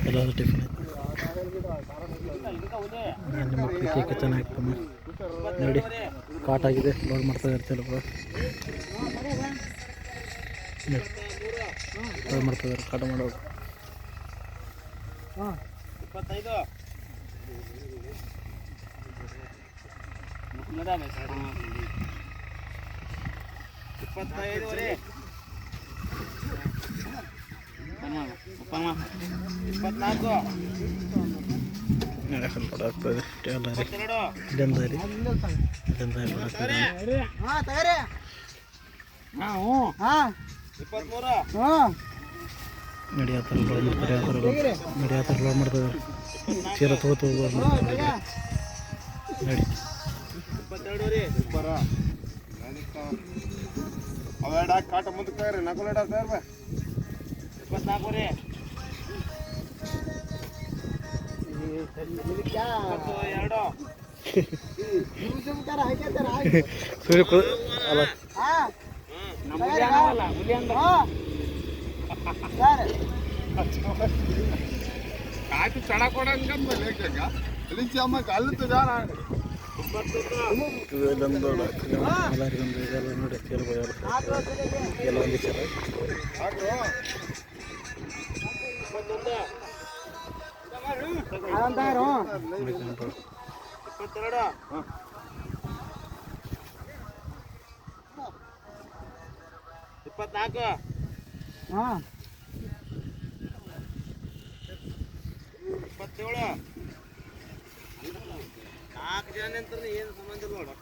ಎಲ್ಲಾದ್ರೂ ಟಿಫನ್ ಮಕ್ಕಳು ಕೇಕ್ ಚೆನ್ನಾಗಿ ನೋಡಿ ಕಾಟ್ ಆಗಿದೆ ಲೋಡ್ ಮಾಡ್ತಾ ಇರ್ತಿಲ್ಲ ಲೋಡ್ ಮಾಡ್ತಾ ಇದ್ದಾರೆ ಕಾಟ ಮಾಡೋದು ಇಪ್ಪತ್ತೈದು ಇಪ್ಪತ್ತೈದುವರೆ ಇಪ್ಪತ್ನಾಲ್ಕು ಲೋಡ್ ಆಗ್ತದೆ ಎಲ್ಲ ರೀ ಇಪ್ಪತ್ತೆರಡು ಇಲ್ಲಿಂದ ರೀ ಇಲ್ಲಿಂದ ಲೋಡ್ ಆಗ್ತದೆ ಹಾಂ ತಗರಿ ನಾವು ಹಾಂ ಇಪ್ಪತ್ಮೂರು. ಹಾಂ ನಡಿ ಆ ಥರ ಲೋಡ್ ಮಾಡ್ತಾರೆ ಆ ಥರ ಲೋಡ್ ನಡಿ ಆ ಥರ ಲೋಡ್ ಮಾಡ್ತಾರೆ ಚೀಲ ತಗೋತ ನಡಿ ಹಾಕಿ ಕಾಟ ಮುಂದಕ್ಕೆ ಇಡ ಸರ್ ಬಾ ಇಪ್ಪತ್ನಾಲ್ಕು ರೀ ಇಪ್ಪತ್ತು ಎರಡು ಸೂರ್ಯ ಕು ಅಲ್ಲ ಕಾಟಿ ಚಡ ಕೊಡಂಗ ಲೇಖಕ ಅಲ್ಲಿ ಅಮ್ಮ ಕಲ್ಲು ಜಾರ ಇಲ್ಲೊಂದು ಲೋಡ್ ಆಗ್ತದೆ ಎಲ್ಲರಿಗೊಂದು ಇದೆಲ್ಲ ನೋಡಿ ಚೀಲ ಎಲ್ಲ ಚೀಲ ಇಪ್ಪತ್ತೆರಡು ಇಪ್ಪತ್ನಾಲ್ಕು. ಹಾಂ ಇಪ್ಪತ್ತೇಳು. ನಾಲ್ಕು ಜನ ನಿಂತ್ರೆ ಏನು ಸಂಬಂಧ ಇಲ್ಲ ನೋಡು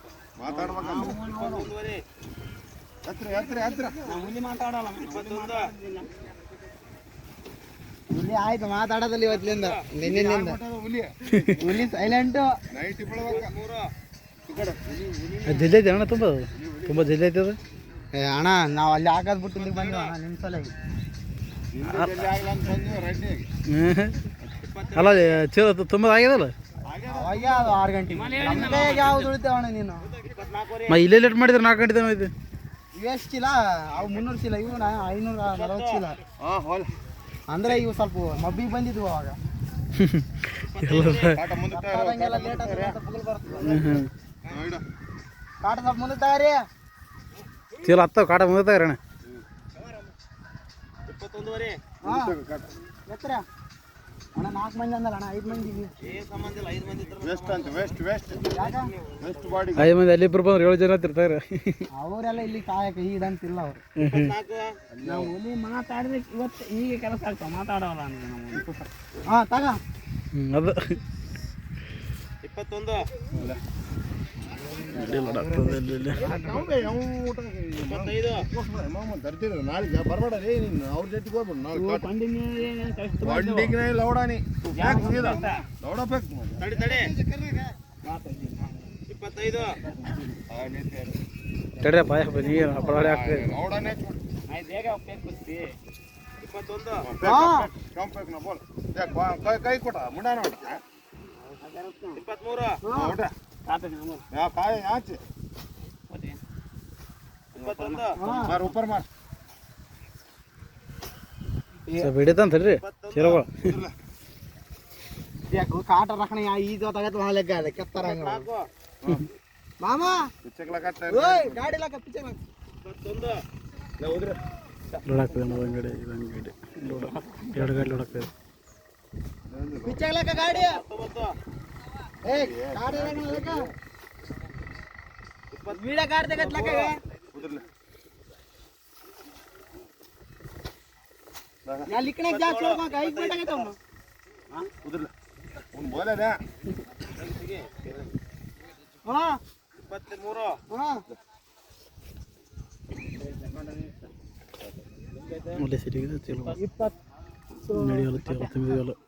ಇಪ್ಪತ್ತೊಂದುವರೆ ಹತ್ರ ಹತ್ರ ಹತ್ರ ನಾವು ಮುಂದೆ ಮಾತಾಡಲ್ಲ ಇಪ್ಪತ್ತೊಂದು. ಆಯ್ತು ಮಾತಾಡೋದಲ್ಲಿ ಇವತ್ತಿನಿಂದ ನಿನ್ನಿಂದ ಹುಲಿ ಸೈಲೆಂಟು ಜಲ್ದಿ ಐತೆ ಅಣ್ಣ ತುಂಬ? ತುಂಬ ಜಲ್ದಿ ಐತೆ ಅದು? ಏ ಅಣ್ಣ ನಾವು ಅಲ್ಲಿ ಹಾಕೋದ್ ಬಿಟ್ಟು ಇಲ್ಲಿಗೆ ಬಂದ್ವಿ ಅಣ್ಣ ನಿಮ್ಮ ಸಲ ಹಿಂದಿ ಆಗ್ಲ ಅಂತ ಬಂದ್ವಿ ರೆಡ್ಡಿಯಾಗಿ ಅಲ್ಲ ಚೀಲ ತುಂಬ ಆಗ್ಯದಲ್ಲ ಅವಾಗ ಅದು ಆರು ಗಂಟೆ. ಯಾವ್ದು ಉಳಿತಾವ ಅಣ್ಣ ನೀನು? ಮ ಇಲ್ಲೇ ಲೇಟ್ ಮಾಡಿದ್ರೆ ನಾಲ್ಕು ಗಂಟೆ ತನಕ ಐತೆ ಎಷ್ಟು ಚೀಲ? ಅವು ಮುನ್ನೂರು ಚೀಲ ಇವು ನಾ ಐನೂರ ನಲವತ್ತು ಚೀಲ. ಹಾಂ ಹೋಲ್. ಅಂದ್ರೆ ಇವು ಸ್ವಲ್ಪ ಮಬ್ಬಿಗೆ ಬಂದಿದ್ವು ಅವಾಗ. ಕಾಟ ಸ್ವಲ್ಪ ಮುಂದೆ ತಗರಿ ಚೀಲ ಹತ್ತಾವ ಕಾಟ ಮುಂದೆ ಅಣ್ಣ. ಇಪ್ಪತ್ತೊಂದುವರೆ. ಎತ್ತರ ಅಣ್ಣ ನಾಲ್ಕು ಮಂದಿ ಅಂದಲ್ಲ ಅಣ್ಣ ಐದು ಮಂದಿ ಇದೀವಿ ಏನ್ ಸಂಬಂಧ ಇಲ್ಲ ಐದು ಮಂದಿ ಇದ್ರೆ ವೆಸ್ಟ್ ಅಂತ ವೆಸ್ಟ್ ವೆಸ್ಟ್ ಯಾಕ? ವೆಸ್ಟ್ ಬಾಡಿ ಐದು ಮಂದಿ ಅಲ್ಲಿ ಇಬ್ಬರು ಬಂದ್ರೆ ಏಳು ಜನ ತಿರ್ತಾರೆ ಅವರೆಲ್ಲ ಇಲ್ಲಿ ಕಾಯಕ ಈಡಂತಿಲ್ಲ ಅವ್ರು. ಇಪ್ಪತ್ನಾಲ್ಕು? ನಾವು ಹುಲಿ ಮಾತಾಡಿದ್ರೆ ಇವತ್ತು ಹೀಗೆ ಕೆಲಸ ಆಗ್ತಾವ ಮಾತಾಡೋಲ್ಲ ಹಾಂ ತಗ. ಹ್ಞೂ ಅದು. ಇಪ್ಪತ್ತೊಂದು ಇಲ್ಲಿ ಲೋಡ್ ಆಗ್ತದೆ ಇಲ್ಲಿ ಇಲ್ಲಿ ಇಪ್ಪತ್ತೈದು ಮಾಮ ತರ್ತೀರ ನಾಳೆ ಬರಬೇಡ ರೀ ನೀನು ಅವ್ರ ಜೊತೆಗೆ ಹೋಗ್ಬಿಡು ನಾಳೆ ಬಂಡಿಗೆ ಲೌಡಾನಿ ಲೌಡ ಬೇಕು ತಡಿ ತಡಿ. ಇಪ್ಪತ್ತೈದು. ಅಪ್ಪಳಾಡಿ ಆಗ್ತದೆ? ಲೌಡಾನೇ ಇಪ್ಪತ್ತೊಂದು. ಕಂಪೇಕ್ ನಾ ಬೋಲ್. ಯಾಕ್ ಬಾ- ಕೈ ಕೈ ಕೊಟ ಮುಂಡ ನೋಡ ಇಪ್ಪತ್ಮೂರು. ನೋಡ ಯಾ ಕಾಯ ಆಚೆ ಇಪ್ಪತ್ತೊಂದು ಮಾರ್ ಉಪ್ಪರ್ ಮಾರ್ ಸ್ವಲ್ಪ ಹಿಡಿತಂತ ತಡ್ರಿ ಚೀಲಗಳು ಯಾಕೆ ಕಾಟ ರಕಣ ಯಾ ತಗತ್ ಹಾಲೆಕ್ಕ ಅದ ಕೆತ್ತಾರಂಗ ನಾಲ್ಕು ಮಾಮ ಓಯ್ ಗಾಡಿ ಲಾಕ ಪಿಚ್ಚರ್ ಇಪ್ಪತ್ತೊಂದು ಲೋಡ್ ಆಗ್ತದೆ ನಾವು ಅಂಗಡಿ ಇದು ಅಂಗಡಿ. ಲೋಡ್ ಎರಡು ಗಾಡಿ ಲೋಡ್ ಆಗ್ತದೆ ಗಾಡಿ ಹತ್ತೊಂಬತ್ತು ಏ ಗಾಡಿ. ವೀಡ ಗಾಡಿ ತಗತ್ ಲಕ್ಕ ಉದ್ರಲೆ. ಯಾ ಲಿಕ್ಕಣೆ ಜಾಸ್ತಿ ಹೋಗ ಕೈ ಬಿಟ್ಟಾಗೈತೆ ಅವ್ನು ಉದ್ರಲೆ. ಉನ್ ಬೋಲೇನೆ ಹಾ? ಚೀಲ ಬಿಡಿ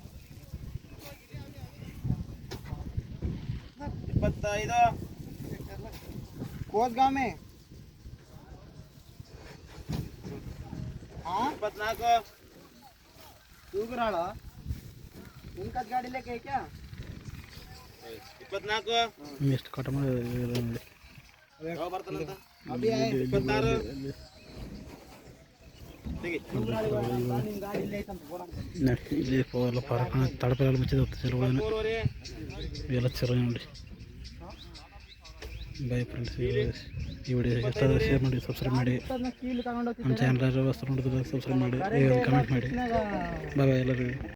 ಇಪ್ಪತ್ತೈದು ಕೋಸ್ಗಾಮಿ ಇಪ್ಪತ್ನಾಲ್ಕು ತೂಗುರಾಳು ಇಂಕದ ಗಾಡಿ ಲೆಕ್ಕ ಐಕ್ಯಾ ಇಪ್ಪತ್ನಾಲ್ಕು ಎಷ್ಟು ಕಟ ಇಪ್ಪತ್ತಾರು ಇಲ್ಲಿ ಎಲ್ಲ ಪಾರಕ ತಡಪಲ್ಲಿ ಮುಚ್ಚಿದ ಹೋಗ್ತದೆ ಎಲ್ಲ ಚಲೋ ನೋಡಿ ಬಾಯ್ ಫ್ರೆಂಡ್ಸ್ ಈ ವಿಡಿಯೋ ಇಷ್ಟ ಶೇರ್ ಮಾಡಿ ಸಬ್ಸ್ಕ್ರೈಬ್ ಮಾಡಿ. ನಮ್ಮ ಚಾನಲ್ ಯಾರು ಹೊಸ ನೋಡಿದ್ರೆ ಸಬ್ಸ್ಕ್ರೈಬ್ ಮಾಡಿ ಕಮೆಂಟ್ ಮಾಡಿ. ಬಾಯ್ ಎಲ್ಲರಿಗೂ.